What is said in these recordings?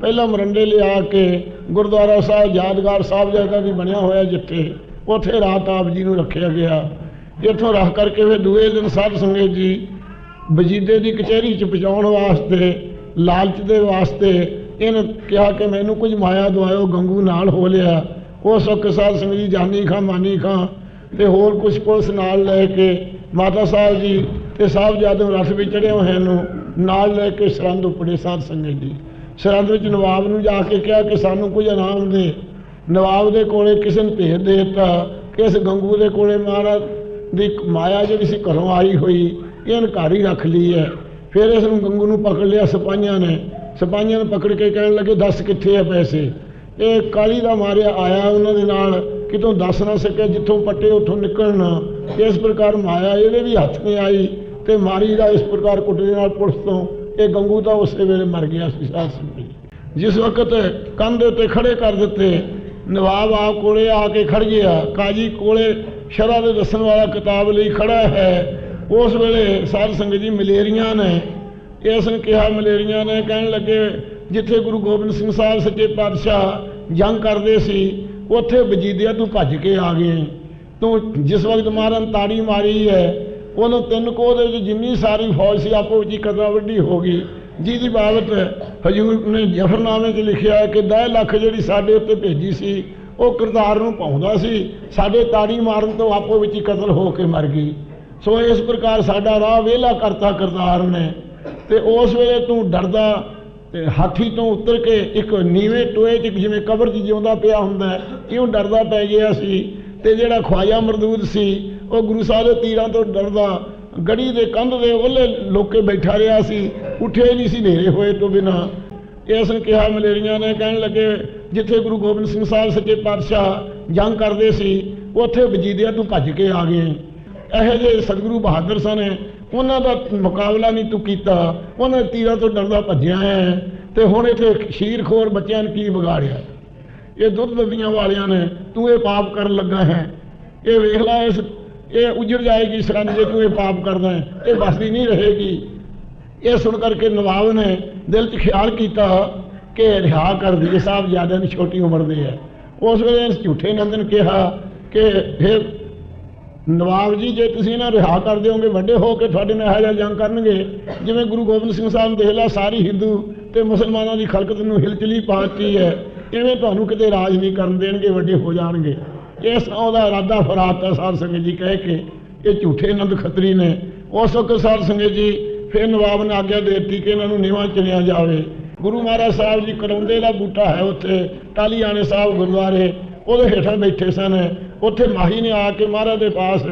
ਪਹਿਲਾਂ ਮਰੰਡੇ ਲਿਆ ਕੇ ਗੁਰਦੁਆਰਾ ਸਾਹਿਬ, ਯਾਦਗਾਰ ਸਾਹਿਬ ਜਗ੍ਹਾ ਦੀ ਬਣਿਆ ਹੋਇਆ ਜਿੱਥੇ। ਉੱਥੇ ਰਾਤ ਆਪ ਜੀ ਨੂੰ ਰੱਖਿਆ ਗਿਆ। ਇੱਥੋਂ ਰੱਖ ਕਰਕੇ ਫਿਰ ਦੂਏ ਦਿਨ ਸਾਧ ਸੰਗਤ ਜੀ ਵਜੀਦੇ ਦੀ ਕਚਹਿਰੀ ਚ ਪਹੁੰਚਾਉਣ ਵਾਸਤੇ, ਲਾਲਚ ਦੇ ਵਾਸਤੇ ਇਹਨੇ ਕਿਹਾ ਕਿ ਮੈਨੂੰ ਕੁਝ ਮਾਇਆ ਦਵਾਇਓ, ਗੰਗੂ ਨਾਲ ਹੋ ਲਿਆ। ਉਹ ਸੁੱਖ ਸਾਧ ਸੰਗਤ ਜੀ, ਜਾਨੀ ਖਾਂ, ਮਾਨੀ ਖਾਂ ਤੇ ਹੋਰ ਕੁਝ ਪੁਲਿਸ ਨਾਲ ਲੈ ਕੇ ਮਾਤਾ ਸਾਹਿਬ ਜੀ ਤੇ ਸਾਹਿਬ ਜਦੋਂ ਰਥ ਵਿੱਚ ਚੜੇ ਹੋਏ ਨੂੰ ਨਾਲ ਲੈ ਕੇ ਸਰੰਦ ਉਪੜੇ ਸਾਧ ਸੰਗਤ ਜੀ। ਸਰੰਦ ਵਿੱਚ ਨਵਾਬ ਨੂੰ ਜਾ ਕੇ ਕਿਹਾ ਕਿ ਸਾਨੂੰ ਕੁਝ ਇਨਾਮ ਦੇ। ਨਵਾਬ ਦੇ ਕੋਲੇ ਕਿਸੇ ਨੇ ਭੇਜ ਦੇ ਦਿੱਤਾ। ਕਿ ਇਸ ਗੰਗੂ ਦੇ ਕੋਲੇ ਮਹਾਰਾਜ ਦੀ ਮਾਇਆ ਜਿਹੜੀ ਸੀ ਘਰੋਂ ਆਈ ਹੋਈ, ਇਹ ਅਨਕਾਰੀ ਰੱਖ ਲਈ ਹੈ। ਫਿਰ ਇਸ ਨੂੰ ਗੰਗੂ ਨੂੰ ਪਕੜ ਲਿਆ ਸਿਪਾਹੀਆਂ ਨੇ। ਸਿਪਾਹੀਆਂ ਨੂੰ ਪਕੜ ਕੇ ਕਹਿਣ ਲੱਗੇ, ਦੱਸ ਕਿੱਥੇ ਆ ਪੈਸੇ? ਇਹ ਕਾਲੀ ਦਾ ਮਾਰਿਆ ਆਇਆ ਉਹਨਾਂ ਦੇ ਨਾਲ, ਕਿਤੋਂ ਦੱਸ ਨਾ ਸਕਿਆ ਜਿੱਥੋਂ ਪੱਟੇ ਉੱਥੋਂ ਨਿਕਲਣਾ। ਇਸ ਪ੍ਰਕਾਰ ਮਾਇਆ ਇਹਦੇ ਵੀ ਹੱਥ ਨਹੀਂ ਆਈ ਤੇ ਮਾਰੀ ਦਾ ਇਸ ਪ੍ਰਕਾਰ ਕੁੱਟ ਦੇ ਨਾਲ ਪੁਲਿਸ ਤੋਂ ਇਹ ਗੰਗੂ ਤਾਂ ਉਸੇ ਵੇਲੇ ਮਰ ਗਿਆ ਸੀ ਸਾਧ ਸੰਗਤ ਜਿਸ ਵਕਤ ਕੰਧ ਉੱਤੇ ਖੜੇ ਕਰ ਦਿੱਤੇ, ਨਵਾਬ ਆ ਕੋਲੇ ਆ ਕੇ ਖੜ ਗਿਆ। ਕਾਜੀ ਕੋਲੇ ਸ਼ਰ੍ਹਾ ਦੇ ਦੱਸਣ ਵਾਲਾ ਕਿਤਾਬ ਲਈ ਖੜਾ ਹੈ। ਉਸ ਵੇਲੇ ਸਾਧ ਸੰਗਤ ਜੀ ਮਲੇਰੀਆਂ ਨੇ ਇਸ ਨੇ ਕਿਹਾ, ਮਲੇਰੀਆਂ ਨੇ ਕਹਿਣ ਲੱਗੇ, ਜਿੱਥੇ ਗੁਰੂ ਗੋਬਿੰਦ ਸਿੰਘ ਸਾਹਿਬ ਸੱਚੇ ਪਾਤਸ਼ਾਹ ਜੰਗ ਕਰਦੇ ਸੀ, ਉੱਥੇ ਵਜੀਦਿਆ ਤੂੰ ਭੱਜ ਕੇ ਆ ਗਏ। ਤੂੰ ਜਿਸ ਵਕਤ ਮਾਰਨ ਤਾੜੀ ਮਾਰੀ ਹੈ ਉਹਨੂੰ ਤਿੰਨ ਕੋਹ ਦੇ ਵਿੱਚ ਜਿੰਨੀ ਸਾਰੀ ਫੌਜ ਸੀ ਆਪੋ ਵਿੱਚ ਹੀ ਕਦਰਾਂ ਵੱਡੀ ਹੋ ਗਈ। ਜਿਹਦੀ ਬਾਬਤ ਹਜੂਰ ਨੇ ਜਫਰਨਾਮੇ 'ਚ ਲਿਖਿਆ ਕਿ 10 ਲੱਖ ਜਿਹੜੀ ਸਾਡੇ ਉੱਤੇ ਭੇਜੀ ਸੀ ਉਹ ਕਰਤਾਰ ਨੂੰ ਪਾਉਂਦਾ ਸੀ। ਸਾਡੇ ਤਾੜੀ ਮਾਰਨ ਤੋਂ ਆਪੋ ਵਿੱਚ ਹੀ ਕਤਲ ਹੋ ਕੇ ਮਰ ਗਈ। ਸੋ ਇਸ ਪ੍ਰਕਾਰ ਸਾਡਾ ਰਾਹ ਵਿਹਲਾ ਕਰਤਾ ਕਰਤਾਰ ਨੇ। ਤੇ ਉਸ ਵੇਲੇ ਤੂੰ ਡਰਦਾ ਤੇ ਹਾਥੀ ਤੋਂ ਉਤਰ ਕੇ ਇੱਕ ਨੀਵੇਂ ਟੋਏ 'ਚ ਜਿਵੇਂ ਕਬਰ 'ਚ ਜਿਉਂਦਾ ਪਿਆ ਹੁੰਦਾ ਹੈ, ਇਉਂ ਡਰਦਾ ਪੈ ਗਿਆ ਸੀ। ਤੇ ਜਿਹੜਾ ਖਵਾਜਾ ਮਰਦੂਦ ਸੀ ਉਹ ਗੁਰੂ ਸਾਹਿਬ ਦੇ ਤੀਰਾਂ ਤੋਂ ਡਰਦਾ, ਗੜੀ ਦੇ ਕੰਧ ਦੇ ਉਹਲੇ ਲੋਕੇ ਬੈਠਾ ਰਿਹਾ ਸੀ ਉੱਠੇ ਨਹੀਂ ਸੀ ਨੇਰੇ ਹੋਏ ਤੋਂ ਬਿਨਾ। ਇਸ ਨੇ ਕਿਹਾ ਮਲੇਰੀਆਂ ਨੇ, ਕਹਿਣ ਲੱਗੇ, ਜਿੱਥੇ ਗੁਰੂ ਗੋਬਿੰਦ ਸਿੰਘ ਸਾਹਿਬ ਸੱਚੇ ਪਾਤਸ਼ਾਹ ਜੰਗ ਕਰਦੇ ਸੀ, ਉੱਥੇ ਵਜੀਦਿਆ ਤੂੰ ਭੱਜ ਕੇ ਆ ਗਏ। ਇਹੋ ਜਿਹੇ ਸਤਿਗੁਰੂ ਬਹਾਦਰ ਸਨ, ਉਹਨਾਂ ਦਾ ਮੁਕਾਬਲਾ ਨਹੀਂ ਤੂੰ ਕੀਤਾ, ਉਹਨਾਂ ਤੀਰਾਂ ਤੋਂ ਡਰਦਾ ਭੱਜਿਆ ਹੈ ਤੇ ਹੁਣ ਇੱਥੇ ਸ਼ੀਰਖੋਰ ਬੱਚਿਆਂ ਨੇ ਕੀ ਵਿਗਾੜਿਆ? ਇਹ ਦੁੱਧ ਦੰਦੀਆਂ ਵਾਲਿਆਂ ਨੇ, ਤੂੰ ਇਹ ਪਾਪ ਕਰਨ ਲੱਗਾ ਹੈ। ਇਹ ਵੇਖ ਲੈ, ਇਸ ਇਹ ਉਜੜ ਜਾਏਗੀ ਸਰੰਜ ਜੇ ਤੂੰ ਇਹ ਪਾਪ ਕਰਦਾ ਹੈ, ਇਹ ਬਸਦੀ ਨਹੀਂ ਰਹੇਗੀ। ਇਹ ਸੁਣ ਕਰਕੇ ਨਵਾਬ ਨੇ ਦਿਲ 'ਚ ਖਿਆਲ ਕੀਤਾ ਕਿ ਰਿਹਾ ਕਰ ਦਈਏ ਸਾਹਿਬ ਜ਼ਿਆਦਾ ਦੀ ਛੋਟੀ ਉਮਰ ਦੇ ਹੈ। ਉਸ ਵੇਲੇ ਇਸ ਝੂਠੇ ਨੰਦ ਨੇ ਕਿਹਾ ਕਿ ਫਿਰ ਨਵਾਬ ਜੀ, ਜੇ ਤੁਸੀਂ ਇਹਨਾਂ ਰਿਹਾ ਕਰ ਦਿਓਗੇ, ਵੱਡੇ ਹੋ ਕੇ ਤੁਹਾਡੇ ਨਾਲ ਇਹੋ ਜਿਹਾ ਜੰਗ ਕਰਨਗੇ। ਜਿਵੇਂ ਗੁਰੂ ਗੋਬਿੰਦ ਸਿੰਘ ਸਾਹਿਬ ਨੇ ਦੇਖ ਲਾ ਸਾਰੀ ਹਿੰਦੂ ਤੇ ਮੁਸਲਮਾਨਾਂ ਦੀ ਖਲਕਤ ਨੂੰ ਹਿਲਚਲੀ ਪਾਤੀ ਹੈ। ਇਵੇਂ ਤੁਹਾਨੂੰ ਕਿਤੇ ਰਾਜ ਨਹੀਂ ਕਰਨ ਦੇਣਗੇ, ਵੱਡੇ ਹੋ ਜਾਣਗੇ। ਇਸ ਉਹਦਾ ਇਰਾਦਾ ਫਰਾਤਾ ਸਾਧ ਸੰਗਤ ਜੀ ਕਹਿ ਕੇ ਇਹ ਝੂਠੇ ਨੰਦ ਖੱਤਰੀ ਨੇ। ਉਸ ਵਕਤ ਸਾਧ ਸੰਗਤ ਜੀ, ਫਿਰ ਨਵਾਬ ਨੇ ਆਗਿਆ ਦੇ ਦਿੱਤੀ ਕਿ ਇਹਨਾਂ ਨੂੰ ਨਿਵਾਂ ਚਲਿਆ ਜਾਵੇ। ਗੁਰੂ ਮਹਾਰਾਜ ਸਾਹਿਬ ਜੀ ਕਰੌਂਦੇ ਦਾ ਬੂਟਾ ਹੈ ਉੱਥੇ ਟਾਲੀਆਣੇ ਸਾਹਿਬ ਗੁਰਦੁਆਰੇ, ਉਹਦੇ ਹੇਠਾਂ ਬੈਠੇ ਸਨ। ਉੱਥੇ ਮਾਹੀ ਨੇ ਆ ਕੇ ਮਹਾਰਾਜ ਦੇ ਪਾਸ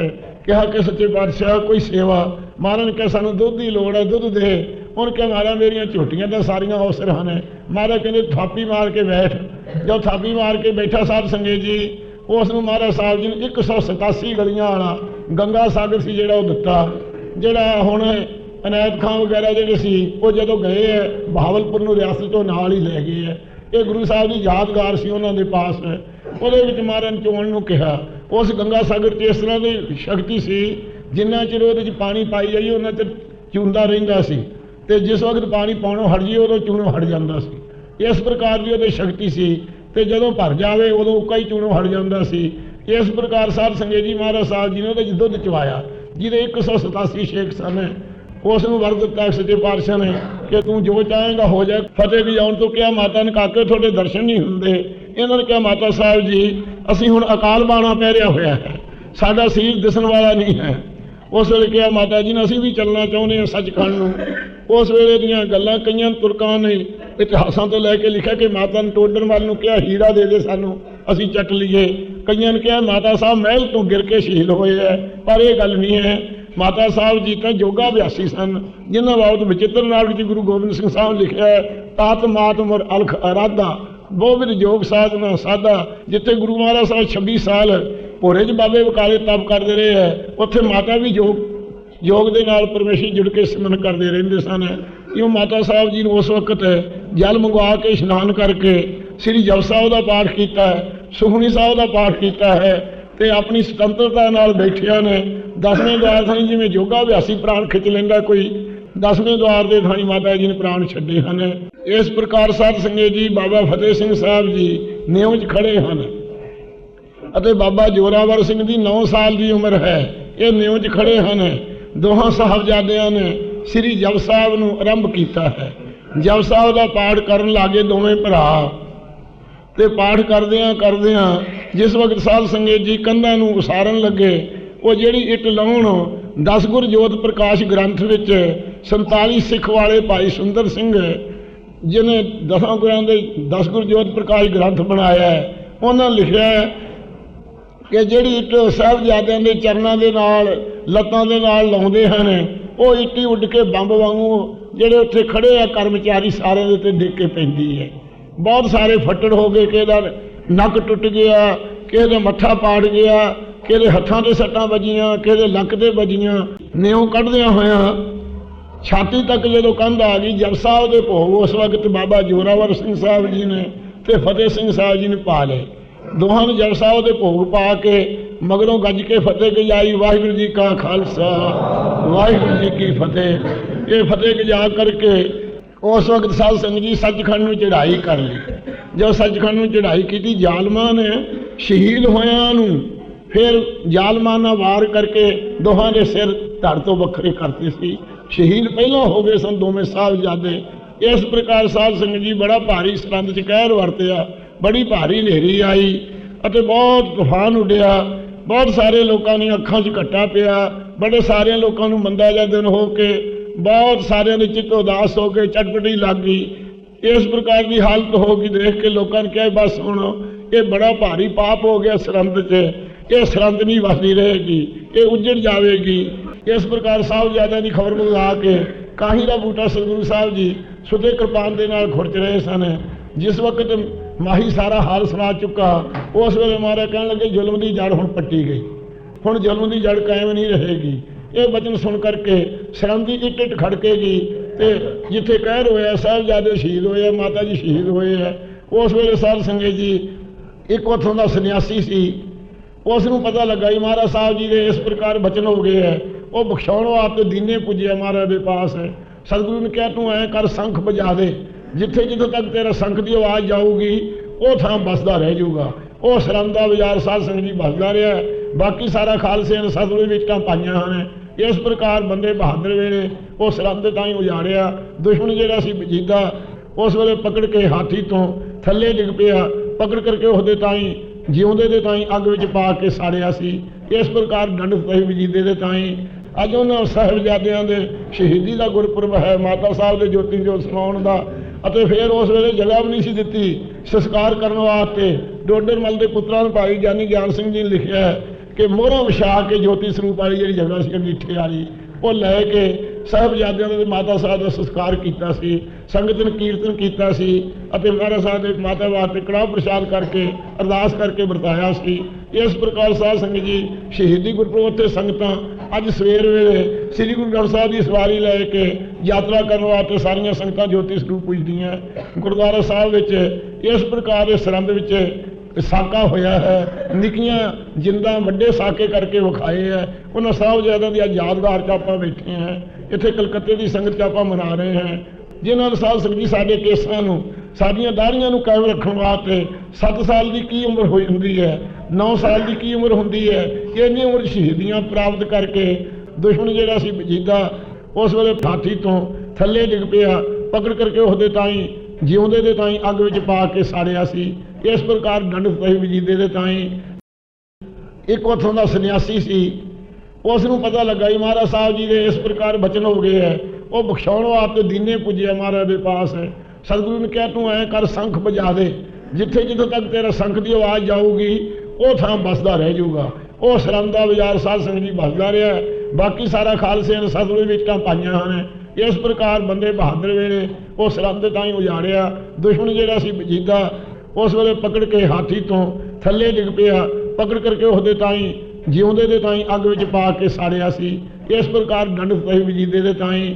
ਕਿਹਾ ਕਿ ਸੱਚੇ ਪਾਤਸ਼ਾਹ, ਕੋਈ ਸੇਵਾ ਮਹਾਰਾਜ ਨੇ ਕਿਹਾ ਸਾਨੂੰ ਦੁੱਧ ਦੀ ਲੋੜ ਹੈ, ਦੁੱਧ ਦੇ। ਉਹਨੇ ਕਿਹਾ, ਮਹਾਰਾਜ, ਮੇਰੀਆਂ ਝੋਟੀਆਂ ਤਾਂ ਸਾਰੀਆਂ ਅਵਸਰ ਨੇ ਮਹਾਰਾਜ ਕਹਿੰਦੇ, ਥਾਪੀ ਮਾਰ ਕੇ ਬੈਠ। ਜਦ ਥਾਪੀ ਮਾਰ ਕੇ ਬੈਠਾ ਸਾਧ ਸੰਗਤ ਜੀ ਉਸ ਨੂੰ ਮਹਾਰਾਜ ਸਾਹਿਬ ਜੀ ਨੇ 187 ਗਲੀਆਂ ਵਾਲਾ ਗੰਗਾ ਸਾਗਰ ਸੀ ਜਿਹੜਾ ਉਹ ਦਿੱਤਾ। ਜਿਹੜਾ ਹੁਣ ਅਨਾਇਤ ਖਾਨ ਵਗੈਰਾ ਜਿਹੜੇ ਸੀ, ਉਹ ਜਦੋਂ ਗਏ ਹੈ, ਬਹਾਵਲਪੁਰ ਨੂੰ ਰਿਆਸਤ ਤੋਂ ਨਾਲ ਹੀ ਲੈ ਗਏ ਹੈ। ਇਹ ਗੁਰੂ ਸਾਹਿਬ ਦੀ ਯਾਦਗਾਰ ਸੀ ਉਹਨਾਂ ਦੇ ਪਾਸ। ਉਹਦੇ ਵਿੱਚ ਮਹਾਰਾਜ ਚੋਣ ਨੂੰ ਕਿਹਾ। ਉਸ ਗੰਗਾ ਸਾਗਰ 'ਚ ਇਸ ਤਰ੍ਹਾਂ ਦੀ ਸ਼ਕਤੀ ਸੀ, ਜਿੰਨਾ ਚਿਰ ਉਹਦੇ 'ਚ ਪਾਣੀ ਪਾਈ ਜਾਈ, ਉਹਨਾਂ ਚਿਰ ਚੁੰਦਾ ਰਹਿੰਦਾ ਸੀ। ਤੇ ਜਿਸ ਵਕਤ ਪਾਣੀ ਪਾਉਣੋਂ ਹਟ ਜੀ ਉਦੋਂ ਚੂਣੋਂ ਹਟ ਜਾਂਦਾ ਸੀ। ਇਸ ਪ੍ਰਕਾਰ ਦੀ ਉਹਦੇ ਸ਼ਕਤੀ ਸੀ। ਤੇ ਜਦੋਂ ਭਰ ਜਾਵੇ ਉਦੋਂ ਉੱਕਾ ਹੀ ਚੂਣੋਂ ਹਟ ਜਾਂਦਾ ਸੀ। ਇਸ ਪ੍ਰਕਾਰ ਸਾਹਿਬ ਸੰਗੇ ਜੀ ਮਹਾਰਾਜ ਸਾਹਿਬ ਜੀ ਨੇ ਉਹਦੇ 'ਚ ਦੁੱਧ ਚਵਾਇਆ, ਜਿਹਦੇ 187 ਸ਼ੇਖ ਸਨ। ਉਸ ਨੂੰ ਵਰ ਦਿੱਤਾ ਸੱਚੇ ਪਾਤਸ਼ਾਹ ਨੇ ਕਿ ਤੂੰ ਜੋ ਚਾਹੇਗਾ ਹੋ ਜਾਏ ਫਤਿਹ ਵੀ ਆਉਣ ਤੋਂ ਕਿਹਾ ਮਾਤਾ ਨੇ ਕਾਕੇ ਤੁਹਾਡੇ ਦਰਸ਼ਨ ਨਹੀਂ ਹੁੰਦੇ। ਇਹਨਾਂ ਨੇ ਕਿਹਾ, ਮਾਤਾ ਸਾਹਿਬ ਜੀ, ਅਸੀਂ ਹੁਣ ਅਕਾਲ ਬਾਣਾ ਪੈ ਰਿਹਾ ਹੋਇਆ ਹੈ, ਸਾਡਾ ਸੀਰ ਦਿਸਣ ਵਾਲਾ ਨਹੀਂ ਹੈ। ਉਸ ਵੇਲੇ ਕਿਹਾ, ਮਾਤਾ ਜੀ ਨੇ ਅਸੀਂ ਵੀ ਚੱਲਣਾ ਚਾਹੁੰਦੇ ਹਾਂ ਸੱਚਖੰਡ ਨੂੰ। ਉਸ ਵੇਲੇ ਦੀਆਂ ਗੱਲਾਂ ਕਈਆਂ ਤੁਰਕਾਂ ਨੇ ਇਤਿਹਾਸਾਂ ਤੋਂ ਲੈ ਕੇ ਲਿਖਿਆ ਕਿ ਮਾਤਾ ਨੇ ਟੋਡਰ ਵੱਲ ਨੂੰ ਕਿਹਾ, ਹੀਰਾ ਦੇ ਦੇ ਸਾਨੂੰ, ਅਸੀਂ ਚੱਟ ਲਈਏ। ਕਈਆਂ ਨੇ ਕਿਹਾ, ਮਾਤਾ ਸਾਹਿਬ ਮਹਿਲ ਤੋਂ ਗਿਰ ਕੇ ਸ਼ਹੀਦ ਹੋਏ ਹੈ ਪਰ ਇਹ ਗੱਲ ਨਹੀਂ ਹੈ ਮਾਤਾ ਸਾਹਿਬ ਜੀ ਤਾਂ ਯੋਗਾ ਅਭਿਆਸੀ ਸਨ, ਜਿਨ੍ਹਾਂ ਬਾਬਤ ਵਿਚਿੱਤਰ ਨਾਲ ਵਿੱਚ ਗੁਰੂ ਗੋਬਿੰਦ ਸਿੰਘ ਸਾਹਿਬ ਲਿਖਿਆ ਹੈ, ਤਾਤ ਮਾਤ ਉਮਰ ਅਲਖ ਅਰਾਧਾ ਬਹੁਵਿਧ ਯੋਗ ਸਾਧਨਾ ਸਾਦਾ ਜਿੱਥੇ ਗੁਰੂ ਮਹਾਰਾਜ ਸਾਹਿਬ 26 ਸਾਲ ਭੋਰੇ 'ਚ ਬਾਬੇ ਬਕਾਲੇ ਤਪ ਕਰਦੇ ਰਹੇ ਹੈ ਉੱਥੇ ਮਾਤਾ ਵੀ ਯੋਗ ਯੋਗ ਦੇ ਨਾਲ ਪਰਮੇਸ਼ਰ ਜੁੜ ਕੇ ਸਿਮਰਨ ਕਰਦੇ ਰਹਿੰਦੇ ਸਨ। ਕਿ ਉਹ ਮਾਤਾ ਸਾਹਿਬ ਜੀ ਨੂੰ ਉਸ ਵਕਤ ਜਲ ਮੰਗਵਾ ਕੇ ਇਸ਼ਨਾਨ ਕਰਕੇ ਸ੍ਰੀ ਜਪ ਸਾਹਿਬ ਦਾ ਪਾਠ ਕੀਤਾ ਹੈ, ਸੁਖਮਨੀ ਸਾਹਿਬ ਦਾ ਪਾਠ ਕੀਤਾ ਹੈ ਤੇ ਆਪਣੀ ਸੁਤੰਤਰਤਾ ਨਾਲ ਬੈਠਿਆਂ ਨੇ ਦਸਵੇਂ ਦਵਾਰ ਥਾਣੀ ਜਿਵੇਂ ਯੋਗਾ ਅਭਿਆਸੀ ਪ੍ਰਾਣ ਖਿੱਚ ਲੈਂਦਾ ਕੋਈ, ਦਸਵੇਂ ਦਵਾਰ ਦੇ ਥਾਣੀ ਮਾਤਾ ਜੀ ਨੇ ਪ੍ਰਾਣ ਛੱਡੇ ਹਨ। ਇਸ ਪ੍ਰਕਾਰ ਸਾਧ ਸੰਗਤ ਜੀ, ਬਾਬਾ ਫਤਿਹ ਸਿੰਘ ਸਾਹਿਬ ਜੀ ਨਿਉਂ ਖੜੇ ਹਨ। ਅਤੇ ਬਾਬਾ ਜੋਰਾਵਰ ਸਿੰਘ ਦੀ 9 ਸਾਲ ਦੀ ਉਮਰ ਹੈ, ਇਹ ਨਿਉਂ 'ਚ ਖੜੇ ਹਨ। ਦੋਹਾਂ ਸਾਹਿਬਜ਼ਾਦਿਆਂ ਨੇ ਸ੍ਰੀ ਜਪ ਸਾਹਿਬ ਨੂੰ ਆਰੰਭ ਕੀਤਾ ਹੈ। ਜਪ ਸਾਹਿਬ ਦਾ ਪਾਠ ਕਰਨ ਲੱਗੇ ਦੋਵੇਂ ਭਰਾ। ਤੇ ਪਾਠ ਕਰਦਿਆਂ ਕਰਦਿਆਂ ਜਿਸ ਵਕਤ ਸਾਧ ਸੰਗਤ ਜੀ ਕੰਧਾਂ ਨੂੰ ਉਸਾਰਨ ਲੱਗੇ, ਉਹ ਜਿਹੜੀ ਇੱਟ ਲਾਉਣ, ਦਸ ਗੁਰ ਜੋਤ ਪ੍ਰਕਾਸ਼ ਗ੍ਰੰਥ ਵਿੱਚ 47 ਸਿੱਖ ਵਾਲੇ ਭਾਈ ਸੁੰਦਰ ਸਿੰਘ ਜਿਨੇ ਦਸਾਂ ਗੁਰਾਂ ਦੇ 10 ਗੁਰ ਜੋਤ ਪ੍ਰਕਾਸ਼ ਗ੍ਰੰਥ ਬਣਾਇਆ ਹੈ, ਉਹਨਾਂ ਲਿਖਿਆ ਕਿ ਜਿਹੜੀ ਇੱਟ ਸਾਹਿਬਜ਼ਾਦਿਆਂ ਦੇ ਚਰਨਾਂ ਦੇ ਨਾਲ, ਲੱਤਾਂ ਦੇ ਨਾਲ ਲਾਉਂਦੇ ਹਨ ਉਹ ਇੱਟੀ ਉੱਡ ਕੇ ਬੰਬ ਵਾਂਗੂ ਜਿਹੜੇ ਉੱਥੇ ਖੜੇ ਆ ਕਰਮਚਾਰੀ ਸਾਰਿਆਂ ਦੇ ਉੱਤੇ ਡਿੱਗ ਕੇ ਪੈਂਦੀ ਹੈ। ਬਹੁਤ ਸਾਰੇ ਫੱਟੜ ਹੋ ਗਏ, ਕਿਸੇ ਦਾ ਨੱਕ ਟੁੱਟ ਗਿਆ, ਕਿਸੇ ਦਾ ਮੱਥਾ ਪਾੜ ਗਿਆ, ਕਿਸੇ ਦੇ ਹੱਥਾਂ ਤੇ ਸੱਟਾਂ ਵੱਜੀਆਂ, ਕਿਸੇ ਦੇ ਲੱਕ ਤੇ ਵੱਜੀਆਂ। ਨਿਉ ਕੱਢਦਿਆਂ ਹੋਇਆਂ ਛਾਤੀ ਤੱਕ ਜਦੋਂ ਕੰਧ ਆ ਗਈ ਜਪ ਸਾਹਿਬ ਦੇ ਭੋਗ ਉਸ ਵਕਤ ਬਾਬਾ ਜੋਰਾਵਰ ਸਿੰਘ ਸਾਹਿਬ ਜੀ ਨੇ ਤੇ ਫਤਿਹ ਸਿੰਘ ਸਾਹਿਬ ਜੀ ਨੇ ਪਾ ਲਏ। ਦੋਹਾਂ ਨੂੰ ਜਪ ਸਾਹਿਬ ਦੇ ਭੋਗ ਪਾ ਕੇ ਮਗਰੋਂ ਗੱਜ ਕੇ ਫਤਿਹ ਗਜਾਈ ਵਾਹਿਗੁਰੂ ਜੀ ਕਾ ਖਾਲਸਾ, ਵਾਹਿਗੁਰੂ ਜੀ ਕੀ ਫਤਿਹ। ਇਹ ਫਤਿਹ ਗਜਾ ਕਰਕੇ ਉਸ ਵਕਤ ਸਾਧ ਸੰਗਤ ਜੀ ਸੱਚਖੰਡ ਨੂੰ ਚੜ੍ਹਾਈ ਕਰ ਲਈ। ਜਦੋਂ ਸੱਚਖੰਡ ਨੂੰ ਚੜ੍ਹਾਈ ਕੀਤੀ, ਜ਼ਾਲਮਾਂ ਨੇ ਸ਼ਹੀਦ ਹੋਇਆਂ ਨੂੰ ਫਿਰ ਜ਼ਾਲਮਾਂ ਨਾਲ ਵਾਰ ਕਰਕੇ ਦੋਹਾਂ ਦੇ ਸਿਰ ਧੜ ਤੋਂ ਵੱਖਰੇ ਕਰਤੇ ਸੀ। ਸ਼ਹੀਦ ਪਹਿਲਾਂ ਹੋ ਗਏ ਸਨ ਦੋਵੇਂ ਸਾਹਿਬਜ਼ਾਦੇ। ਇਸ ਪ੍ਰਕਾਰ ਸਾਧ ਸੰਗਤ ਜੀ ਬੜਾ ਭਾਰੀ ਸਰੰਦ ਚ ਕਹਿਰ ਵਰਤਿਆ। ਬੜੀ ਭਾਰੀ ਹਨੇਰੀ ਆਈ ਅਤੇ ਬਹੁਤ ਤੂਫਾਨ ਉੱਡਿਆ। ਬਹੁਤ ਸਾਰੇ ਲੋਕਾਂ ਦੀਆਂ ਅੱਖਾਂ 'ਚ ਘੱਟਾ ਪਿਆ। ਬੜੇ ਸਾਰਿਆਂ ਲੋਕਾਂ ਨੂੰ ਮੰਦਾ ਜਿਹਾ ਦਿਨ ਹੋ ਕੇ। ਬਹੁਤ ਸਾਰਿਆਂ ਦੇ ਚਿੱਤ ਉਦਾਸ ਹੋ ਕੇ ਚਟਪਟੀ ਲੱਗ ਗਈ। ਇਸ ਪ੍ਰਕਾਰ ਦੀ ਹਾਲਤ ਹੋ ਗਈ ਦੇਖ ਕੇ ਲੋਕਾਂ ਨੇ ਕਿਹਾ, ਬਸ ਹੁਣ ਇਹ ਬੜਾ ਭਾਰੀ ਪਾਪ ਹੋ ਗਿਆ ਸਰੰਦ 'ਚ। ਇਹ ਸਰੰਦ ਨਹੀਂ ਵਸਦੀ ਰਹੇਗੀ, ਇਹ ਉੱਜੜ ਜਾਵੇਗੀ। ਇਸ ਪ੍ਰਕਾਰ ਸਾਹਿਬਜ਼ਾਦਿਆਂ ਦੀ ਖਬਰ ਮੰਗਾ ਕੇ ਕਾਹੀ ਦਾ ਬੂਟਾ ਸਤਿਗੁਰੂ ਸਾਹਿਬ ਜੀ ਸੁਦੇ ਕਿਰਪਾਨ ਦੇ ਨਾਲ ਖੁਰਚ ਰਹੇ ਸਨ। ਜਿਸ ਵਕਤ ਮਾਹੀ ਸਾਰਾ ਹਾਲ ਸੁਣਾ ਚੁੱਕਾ। ਉਸ ਵੇਲੇ ਮਹਾਰਾਜ ਕਹਿਣ ਲੱਗੇ, ਜ਼ੁਲਮ ਦੀ ਜੜ ਹੁਣ ਪੱਟੀ ਗਈ। ਹੁਣ ਜ਼ੁਲਮ ਦੀ ਜੜ ਕਾਇਮ ਨਹੀਂ ਰਹੇਗੀ। ਇਹ ਵਚਨ ਸੁਣ ਕਰਕੇ ਸਰੰਦੀ ਇੱਟ ਇੱਟ ਖੜਕੇਗੀ ਤੇ ਜਿੱਥੇ ਕਹਿਰ ਹੋਇਆ, ਸਾਹਿਬਜ਼ਾਦੇ ਸ਼ਹੀਦ ਹੋਏ ਆ ਮਾਤਾ ਜੀ ਸ਼ਹੀਦ ਹੋਏ ਆ। ਉਸ ਵੇਲੇ ਸਾਧ ਸੰਗਤ ਜੀ ਇੱਕ ਉੱਥੋਂ ਦਾ ਸੰਨਿਆਸੀ ਸੀ। ਉਸ ਨੂੰ ਪਤਾ ਲੱਗਾ ਜੀ ਮਹਾਰਾਜ ਸਾਹਿਬ ਜੀ ਦੇ ਇਸ ਪ੍ਰਕਾਰ ਬਚਨ ਹੋ ਗਏ ਹੈ ਉਹ ਬਖਸ਼ਾਉਣ ਵਾਸਤੇ ਦੀਨੇ ਪੁੱਜਿਆ ਮਹਾਰਾਜ ਦੇ ਪਾਸ। ਹੈ ਸਤਿਗੁਰੂ ਨੇ ਕਿਹਾ, ਤੂੰ ਐ ਕਰ, ਸੰਖ ਵਜਾ ਦੇ। ਜਿੱਥੇ ਜਿੱਥੇ ਤੱਕ ਤੇਰਾ ਸੰਖ ਦੀ ਆਵਾਜ਼ ਜਾਊਗੀ, ਉਹ ਥਾਂ ਬਸਦਾ ਰਹਿ ਜਾਊਗਾ। ਉਹ ਸਰੰਦਾ ਬਾਜ਼ਾਰ ਸਾਧ ਸੰਗਤ ਜੀ ਬਸਦਾ ਰਿਹਾ ਬਾਕੀ ਸਾਰਾ ਖਾਲਸੇ ਨੇ ਸਤਿਗੁਰੂ ਦੇ ਵਿਚਾਂ ਪਾਈਆਂ ਹਨ ਇਸ ਪ੍ਰਕਾਰ ਬੰਦੇ ਬਹਾਦਰ ਵੇਲੇ ਉਹ ਸਰੰਦ ਤਾਂ ਹੀ ਉਜਾੜਿਆ। ਦੁਸ਼ਮਣ ਜਿਹੜਾ ਸੀ ਬਜੀਦਾ ਉਸ ਵੇਲੇ ਪਕੜ ਕੇ ਹਾਥੀ ਤੋਂ ਥੱਲੇ ਡਿੱਗ ਪਿਆ। ਪਕੜ ਕਰਕੇ ਉਹਦੇ ਤਾਈਂ, ਜਿਉਂਦੇ ਦੇ ਤਾਈਂ ਅੱਗ ਵਿੱਚ ਪਾ ਕੇ ਸਾੜਿਆ ਸੀ। ਇਸ ਪ੍ਰਕਾਰ ਦੰਡ ਸਹੀ ਵਜੀਦੇ ਦੇ ਤਾਈਂ। ਅੱਜ ਉਹਨਾਂ ਸਾਹਿਬਜ਼ਾਦਿਆਂ ਦੇ ਸ਼ਹੀਦੀ ਦਾ ਗੁਰਪੁਰਬ ਹੈ। ਮਾਤਾ ਸਾਹਿਬ ਦੇ ਜੋਤੀ ਜੋਤ ਸਮਾਉਣ ਦਾ ਅਤੇ ਫਿਰ ਉਸ ਵੇਲੇ ਜਗ੍ਹਾ ਵੀ ਨਹੀਂ ਸੀ ਦਿੱਤੀ। ਸੰਸਕਾਰ ਕਰਨ ਵਾਸਤੇ ਡੋਡਰ ਮਲ ਦੇ ਪੁੱਤਰਾਂ ਨੂੰ ਭਾਈ ਜਾਨੀ ਗਿਆਨ ਸਿੰਘ ਜੀ ਨੇ ਲਿਖਿਆ ਹੈ ਕਿ ਮੋਹਰਾਂ ਵਿਛਾ ਕੇ ਜੋਤੀ ਸਰੂਪ ਵਾਲੀ ਜਿਹੜੀ ਜਗ੍ਹਾ ਸੀ, ਅੰਗੀਠੇ ਵਾਲੀ, ਉਹ ਲੈ ਕੇ ਸਾਹਿਬਜ਼ਾਦਿਆਂ ਦੇ ਮਾਤਾ ਸਾਹਿਬ ਦਾ ਸੰਸਕਾਰ ਕੀਤਾ ਸੀ ਸੰਗਤ ਨੇ ਕੀਰਤਨ ਕੀਤਾ ਸੀ ਅਤੇ ਮਹਾਰਾਜ ਸਾਹਿਬ ਦੇ ਮਾਤਾ ਵਾਸਤੇ ਕੜਾਹ ਪ੍ਰਸ਼ਾਦ ਕਰਕੇ, ਅਰਦਾਸ ਕਰਕੇ ਵਰਤਾਇਆ ਸੀ। ਇਸ ਪ੍ਰਕਾਰ ਸਾਧ ਸੰਗਤ ਜੀ ਸ਼ਹੀਦੀ ਗੁਰਪੁਰਬ ਉੱਤੇ ਸੰਗਤਾਂ ਅੱਜ ਸਵੇਰ ਵੇਲੇ ਸ੍ਰੀ ਗੁਰੂ ਗ੍ਰੰਥ ਸਾਹਿਬ ਦੀ ਸਵਾਰੀ ਲੈ ਕੇ ਯਾਤਰਾ ਕਰਨ ਵਾਸਤੇ ਸਾਰੀਆਂ ਸੰਗਤਾਂ ਜੋਤੀ ਸਰੂਪ ਪੁੱਜਦੀਆਂ ਗੁਰਦੁਆਰਾ ਸਾਹਿਬ ਵਿੱਚ ਇਸ ਪ੍ਰਕਾਰ ਦੇ ਸਰੰਦ ਵਿੱਚ ਸਾਕਾ ਹੋਇਆ ਹੈ। ਨਿੱਕੀਆਂ ਜਿੰਦਾਂ ਵੱਡੇ ਸਾਕੇ ਕਰਕੇ ਵਿਖਾਏ ਹੈ। ਉਹਨਾਂ ਸਾਹਿਬਜ਼ਾਦਿਆਂ ਦੀ ਅੱਜ ਯਾਦਗਾਰ 'ਚ ਆਪਾਂ ਬੈਠੇ ਹਾਂ। ਇੱਥੇ ਕਲਕੱਤੇ ਦੀ ਸੰਗਤ 'ਚ ਆਪਾਂ ਮਨਾ ਰਹੇ ਹਾਂ। ਜਿਨ੍ਹਾਂ ਦੇ ਸਾਧ ਸੰਗਤ ਜੀ, ਸਾਡੇ ਕੇਸਾਂ ਨੂੰ ਸਾਡੀਆਂ ਦਾੜੀਆਂ ਨੂੰ ਕਾਇਮ ਰੱਖਣ ਵਾਸਤੇ 7 ਸਾਲ ਦੀ ਕੀ ਉਮਰ ਹੋਈ ਹੁੰਦੀ ਹੈ? 9 ਸਾਲ ਦੀ ਕੀ ਉਮਰ ਹੁੰਦੀ ਹੈ? ਇੰਨੀ ਉਮਰ ਸ਼ਹੀਦੀਆਂ ਪ੍ਰਾਪਤ ਕਰਕੇ ਦੁਸ਼ਮਣ ਜਿਹੜਾ ਸੀ ਬਜੀਦਾ ਉਸ ਵੇਲੇ ਫਾਥੀ ਤੋਂ ਥੱਲੇ ਡਿੱਗ ਪਿਆ। ਪਕੜ ਕਰਕੇ ਉਹਦੇ ਤਾਈਂ, ਜਿਉਂਦੇ ਦੇ ਤਾਈਂ ਅੱਗ ਵਿੱਚ ਪਾ ਕੇ ਸਾੜਿਆ ਸੀ। ਇਸ ਪ੍ਰਕਾਰ ਡੰਡ ਸਹੀ ਵਜੀਦੇ ਦੇ ਤਾਈਂ ਇੱਕ ਉੱਥੋਂ ਦਾ ਸੰਨਿਆਸੀ ਸੀ। ਉਸ ਨੂੰ ਪਤਾ ਲੱਗਾ ਜੀ ਮਹਾਰਾਜ ਸਾਹਿਬ ਜੀ ਦੇ ਇਸ ਪ੍ਰਕਾਰ ਬਚਨ ਹੋ ਗਏ ਹੈ। ਉਹ ਬਖਸ਼ਾਉਣ ਵਾਸਤੇ ਦੀਨੇ ਪੁੱਜਿਆ ਮਹਾਰਾਜ ਦੇ ਪਾਸ। ਹੈ ਸਤਿਗੁਰੂ ਨੇ ਕਿਹਾ, ਤੂੰ ਐ ਕਰ, ਸੰਖ ਵਜਾ ਦੇ। ਜਿੱਥੇ ਜਿੱਥੇ ਤੱਕ ਤੇਰਾ ਸੰਖ ਦੀ ਆਵਾਜ਼ ਜਾਊਗੀ, ਉਹ ਥਾਂ ਬਸਦਾ ਰਹਿ ਜਾਊਗਾ। ਉਹ ਸਰੰਦਾ ਬਾਜ਼ਾਰ ਸਾਧ ਸੰਗਤ ਜੀ ਬਸਦਾ ਰਿਹਾ ਬਾਕੀ ਸਾਰਾ ਖਾਲਸੇ ਨੇ ਸਤਿਗੁਰੂ ਦੇ ਵਿਚਾਂ ਪਾਈਆਂ ਹਨ ਇਸ ਪ੍ਰਕਾਰ ਬੰਦੇ ਬਹਾਦਰ ਵੇਲੇ ਉਹ ਸਰੰਦ ਤਾਂ ਹੀ ਉਜਾੜਿਆ। ਦੁਸ਼ਮਣ ਜਿਹੜਾ ਸੀ ਬਜੀਦਾ ਉਸ ਵੇਲੇ ਪਕੜ ਕੇ ਹਾਥੀ ਤੋਂ ਥੱਲੇ ਡਿੱਗ ਪਿਆ। ਪਕੜ ਕਰਕੇ ਉਹਦੇ ਤਾਈਂ ਜਿਉਂਦੇ ਦੇ ਤਾਈਂ ਅੱਗ ਵਿੱਚ ਪਾ ਕੇ ਸਾੜਿਆ ਸੀ। ਇਸ ਪ੍ਰਕਾਰ ਦੰਡ ਸਹੀ ਵਜੀਦੇ ਦੇ ਤਾਈਂ